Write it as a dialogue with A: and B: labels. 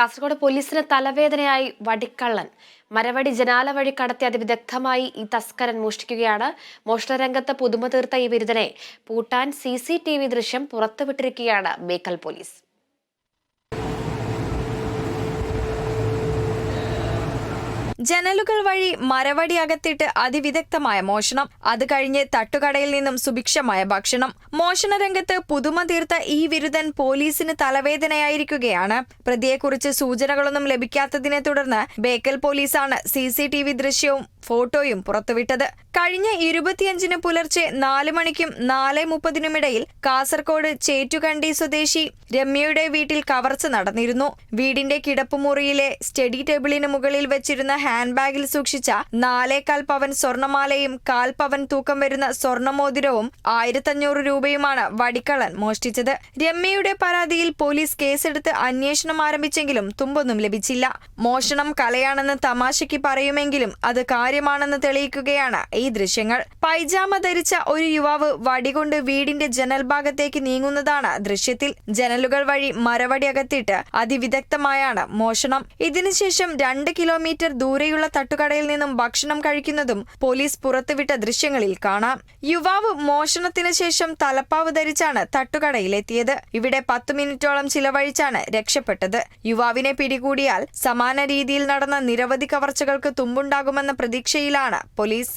A: കാസർഗോഡ് പോലീസിന് തലവേദനയായി വടിക്കള്ളൻ. മരവടി ജനാല വഴി കടത്തി അതിവിദഗ്ധമായി ഈ തസ്കരൻ മോഷ്ടിക്കുകയാണ്. മോഷണരംഗത്ത് പുതുമ തീർത്ത ഈ ബിരുദനെ പൂട്ടാൻ സി സി ടി വി ദൃശ്യം പുറത്തുവിട്ടിരിക്കുകയാണ് ബേക്കൽ പോലീസ്.
B: ജനലുകൾ വഴി മരവടി അകത്തിട്ട് അതിവിദഗ്ധമായ മോഷണം. അത് കഴിഞ്ഞ് തട്ടുകടയിൽ നിന്നും സുഭിക്ഷമായ ഭക്ഷണം. മോഷണ രംഗത്ത് പുതുമ തീർത്ത ഈ വിരുദ്ധൻ പോലീസിന് തലവേദനയായിരിക്കുകയാണ്. പ്രതിയെക്കുറിച്ച് സൂചനകളൊന്നും ലഭിക്കാത്തതിനെ തുടർന്ന് ബേക്കൽ പോലീസാണ് സി സി ടി വി ദൃശ്യവും ഫോട്ടോയും പുറത്തുവിട്ടത്. കഴിഞ്ഞ ഇരുപത്തിയഞ്ചിന് പുലർച്ചെ നാല് മണിക്കും നാല് മുപ്പതിനുമിടയിൽ കാസർകോട് ചേറ്റുകണ്ടി സ്വദേശി രമ്യയുടെ വീട്ടിൽ കവർച്ച നടന്നിരുന്നു. വീടിന്റെ കിടപ്പുമുറിയിലെ സ്റ്റഡി ടേബിളിന് മുകളിൽ വെച്ചിരുന്ന ഹാൻഡ് ബാഗിൽ സൂക്ഷിച്ച നാലേകാൽ പവൻ സ്വർണമാലയും കാൽ പവൻ തൂക്കം വരുന്ന സ്വർണമോതിരവും ആയിരത്തഞ്ഞൂറ് രൂപയുമാണ് വടിക്കളൻ മോഷ്ടിച്ചത്. രമ്യയുടെ പരാതിയിൽ പോലീസ് കേസെടുത്ത് അന്വേഷണം ആരംഭിച്ചെങ്കിലും തുമ്പൊന്നും ലഭിച്ചില്ല. മോഷണം കലയാണെന്ന് തമാശയ്ക്ക് പറയുമെങ്കിലും അത് കാര്യമാണെന്ന് തെളിയിക്കുകയാണ് ഈ ദൃശ്യങ്ങൾ. പൈജാമ ധരിച്ച ഒരു യുവാവ് വടികൊണ്ട് വീടിന്റെ ജനൽ ഭാഗത്തേക്ക് നീങ്ങുന്നതാണ് ദൃശ്യത്തിൽ. ജനലുകൾ വഴി മരവടി അകത്തിട്ട് അതിവിദഗ്ധമായാണ് മോഷണം. ഇതിനുശേഷം രണ്ട് കിലോമീറ്റർ ദൂരെയുള്ള തട്ടുകടയിൽ നിന്നും ഭക്ഷണം കഴിക്കുന്നതും പോലീസ് പുറത്തുവിട്ട ദൃശ്യങ്ങളിൽ കാണാം. യുവാവ് മോഷണത്തിന് ശേഷം തലപ്പാവ് ധരിച്ചാണ് തട്ടുകടയിലെത്തിയത്. ഇവിടെ പത്തു മിനിറ്റോളം ചിലവഴിച്ചാണ് രക്ഷപ്പെട്ടത്. യുവാവിനെ പിടികൂടിയാൽ സമാന രീതിയിൽ നടന്ന നിരവധി കവർച്ചകൾക്ക് തുമ്പുണ്ടാകുമെന്ന പ്രതീക്ഷയിലാണ് police.